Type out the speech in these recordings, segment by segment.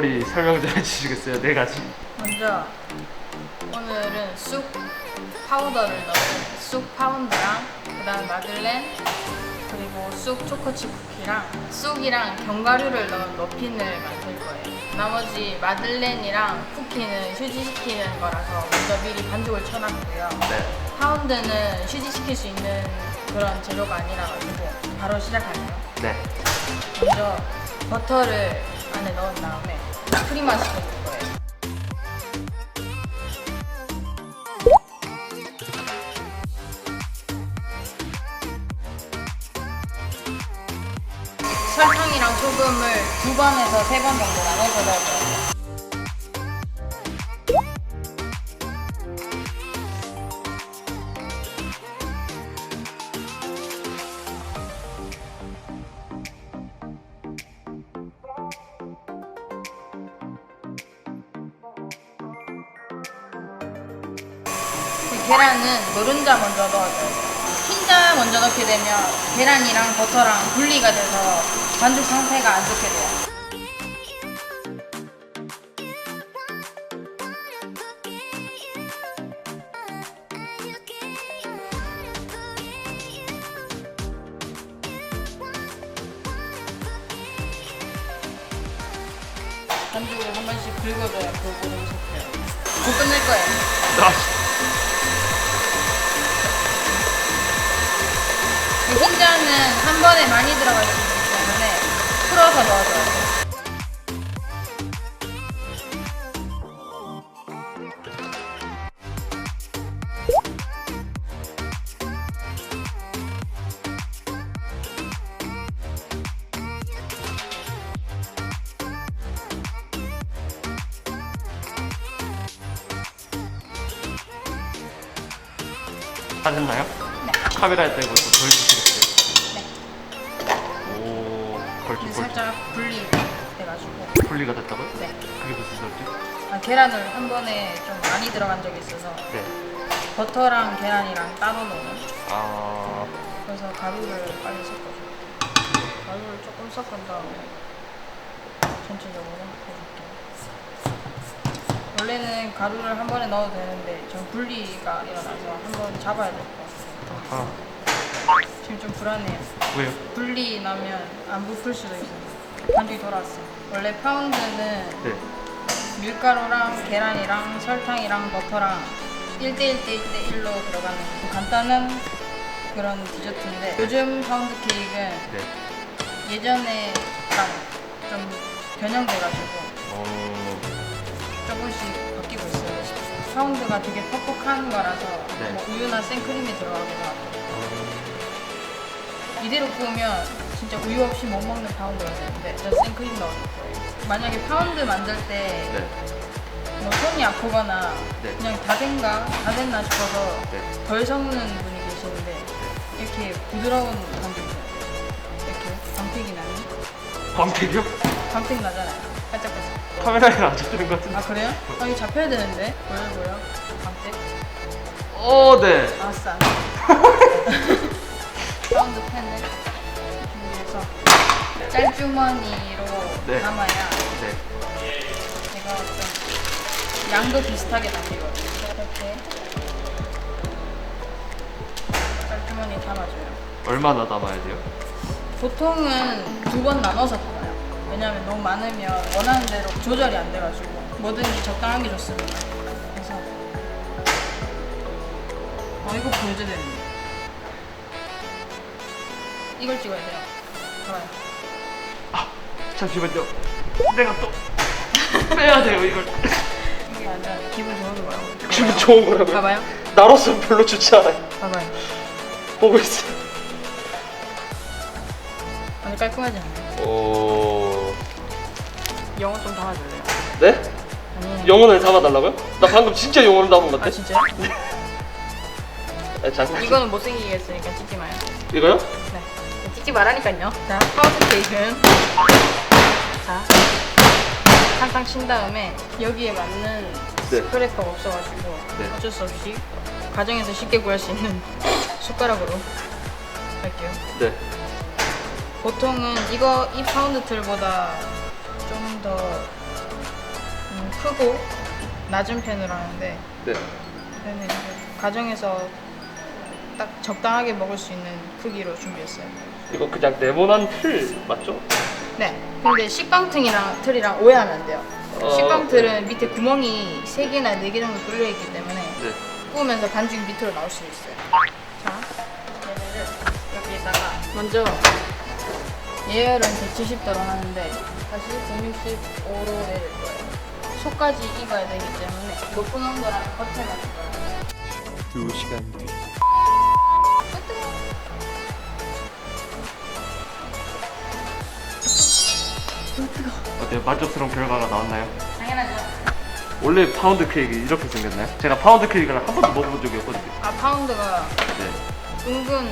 요리 설명 좀 해주시겠어요? 네 가지. 먼저 오늘은 쑥 파우더를 넣은 쑥 파운드랑 그다음 마들렌 그리고 쑥 초코칩 쿠키랑 쑥이랑 견과류를 넣은 머핀을 만들 거예요. 나머지 마들렌이랑 쿠키는 휴지시키는 거라서 먼저 미리 반죽을 쳐놨고요. 네. 파운드는 휴지시킬 수 있는 그런 재료가 아니라 가지고 바로 시작할게요. 네. 먼저 버터를 안에 넣은 다음에 프리마 시켜줄 거예요. 설탕이랑 소금을 두 번에서 세 번 정도 나눠서 넣어줘요. 계란은 노른자 먼저 넣어줘요. 흰자 먼저 넣게 되면 계란이랑 버터랑 분리가 돼서 반죽 상태가 안 좋게 돼요. 반죽을 한 번씩 긁어줘야 골고루 섞여요. 곧 끝낼 거예요. 아, 이 흰자는 한 번에 많이 들어갈 수 있기 때문에 풀어서 넣어줘요. 다 됐나요? 네. 카메라에 대고 또 보여주시겠 걸쭉. 살짝 분리 돼가지고. 분리가 됐다고요? 네. 그게 무슨 소리지? 아, 계란을 한 번에 좀 많이 들어간 적이 있어서 네. 버터랑 계란이랑 따로 넣는. 아, 그래서 가루를 빨리 섞어줘. 가루를 조금 섞은 다음에 전체적으로 해줄게요. 원래는 가루를 한 번에 넣어도 되는데 전 분리가 일어나서 한 번 잡아야 될 것 같아요. 아, 지금 좀 불안해요. 왜요? 분리 나면 안 부풀 수도 있어요. 반죽이 돌아왔어요. 원래 파운드는 네. 밀가루랑 계란이랑 설탕이랑 버터랑 1대1 대1 1로 들어가는 간단한 그런 디저트인데 요즘 파운드 케이크는 네. 예전에랑 좀 변형돼가지고 어, 조금씩 바뀌고 있어요. 파운드가 되게 퍽퍽한 거라서 네. 뭐 우유나 생크림이 들어가기도 하고 어, 이대로 구우면 진짜 우유 없이 못 먹는 파운드가 되는데 저 생크림 넣어줄 거예요. 만약에 파운드 만들 때 네. 뭐 손이 아프거나 네. 그냥 다 된가 다 됐나 싶어서 네. 덜 섞는 분이 계시는데 이렇게 부드러운 반죽이 이렇게 광택이 나는 광택이요? 광택 나잖아요 반짝반짝 카메라에 안 잡히는 것 같은데. 아 그래요? 아 이거 잡혀야 되는데 보여 보여 광택 어, 네. 아싸 파운드 팬을 준비해서 짤주머니로 네. 담아야 네. 제가 좀 양도 비슷하게 담기거든요 이렇게 짤주머니 담아줘요 얼마나 담아야 돼요? 보통은 두 번 나눠서 담아요. 왜냐면 너무 많으면 원하는 대로 조절이 안 돼가지고 뭐든지 적당한 게 좋습니다. 그래서 어 이거 보여줘야 되는데 이걸 찍어야 돼요. 좋아요. 잠시만요. 내가 또 빼야 돼요, 이걸. 이게 완전 기분 좋은 거라고. 기분 좋은 거라고요? 봐봐요. 나로서 별로 좋지 않아요. 봐봐요. 보고 있어요. 완전 깔끔하지 않아요? 오. 영어 좀 담아줄래요? 네? 아니. 영혼을 담아달라고요? 나 방금 진짜 영혼을 담은 것 아 같아. 진짜요? 아, 잠깐. 이거는 못생기게 했으니까 찍지 마요. 이거요? 네. 찍지 말라니까요. 자, 파우드 케이크는 자 탕탕 친 다음에 여기에 맞는 네. 스크래퍼가 없어가지고 네. 어쩔 수 없이 가정에서 쉽게 구할 수 있는 숟가락으로 할게요. 네. 보통은 이거 이 파운드 틀보다 좀 더 크고 낮은 팬으로 하는데 네. 저는 가정에서 딱 적당하게 먹을 수 있는 크기로 준비했어요. 이거 그냥 네모난 틀 맞죠? 네. 근데 식빵틀이랑 틀이랑 오해하면 안 돼요. 어, 식빵틀은 밑에 구멍이 3개나 4개 정도 뚫려 있기 때문에 네. 구우면서 반죽이 밑으로 나올 수 있어요. 자, 얘를 여기에다가 먼저 예열은 170도로 하는데 다시 165로 내릴 거예요. 속까지 익어야 되기 때문에 높은 온도랑 겉에 맞을 거예요. 2시간 뒤 어때요? 만족스러운 결과가 나왔나요? 당연하죠. 원래 파운드 케이크 이렇게 생겼나요? 제가 파운드 케이크를 한 번도 먹어본 적이 없거든요. 아 파운드가 네. 은근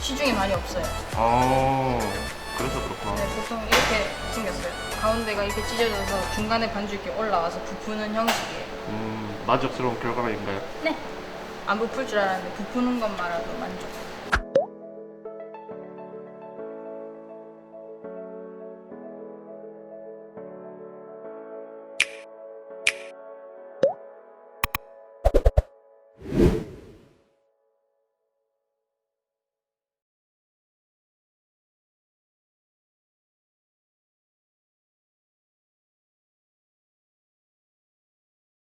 시중에 많이 없어요. 어, 그래서 그렇구나. 네, 보통 이렇게 생겼어요. 가운데가 이렇게 찢어져서 중간에 반죽이 올라와서 부푸는 형식이에요. 음, 만족스러운 결과인가요? 네. 안 부풀 줄 알았는데 부푸는 것만으로도 만족.